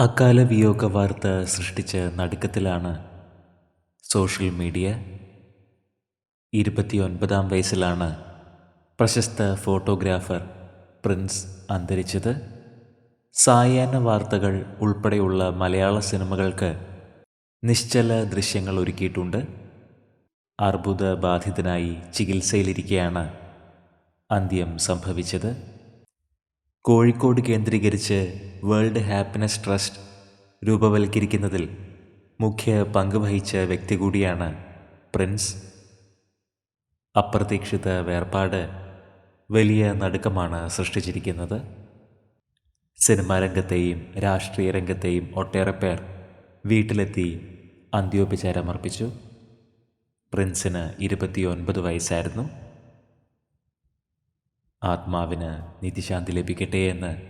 അകാല വിയോഗ വാർത്ത സൃഷ്ടിച്ച നടുക്കത്തിലാണ് സോഷ്യൽ മീഡിയ. ഇരുപത്തിയൊൻപതാം വയസ്സിലാണ് പ്രശസ്ത ഫോട്ടോഗ്രാഫർ പ്രിൻസ് അന്തരിച്ചത്. സായാഹ്ന വാർത്തകൾ ഉൾപ്പെടെയുള്ള മലയാള സിനിമകൾക്ക് നിശ്ചല ദൃശ്യങ്ങൾ ഒരുക്കിയിട്ടുണ്ട്. അർബുദ ബാധിതനായി ചികിത്സയിലിരിക്കെയാണ് അന്ത്യം സംഭവിച്ചത്. കോഴിക്കോട് കേന്ദ്രീകരിച്ച് വേൾഡ് ഹാപ്പിനെസ് ട്രസ്റ്റ് രൂപവൽക്കരിക്കുന്നതിൽ മുഖ്യ പങ്ക് വഹിച്ച വ്യക്തി കൂടിയാണ് പ്രിൻസ് അപ്രതീക്ഷിത വേർപാട് വലിയ നടുക്കമാണ് സൃഷ്ടിച്ചിരിക്കുന്നത്. സിനിമാ രംഗത്തെയും രാഷ്ട്രീയ രംഗത്തെയും ഒട്ടേറെ പേർ വീട്ടിലെത്തി അന്ത്യോപചാരമർപ്പിച്ചു പ്രിൻസിന് ഇരുപത്തിയൊൻപത് വയസ്സായിരുന്നു. ആത്മാവിന് നിധിശാന്തി ലഭിക്കട്ടെ എന്ന്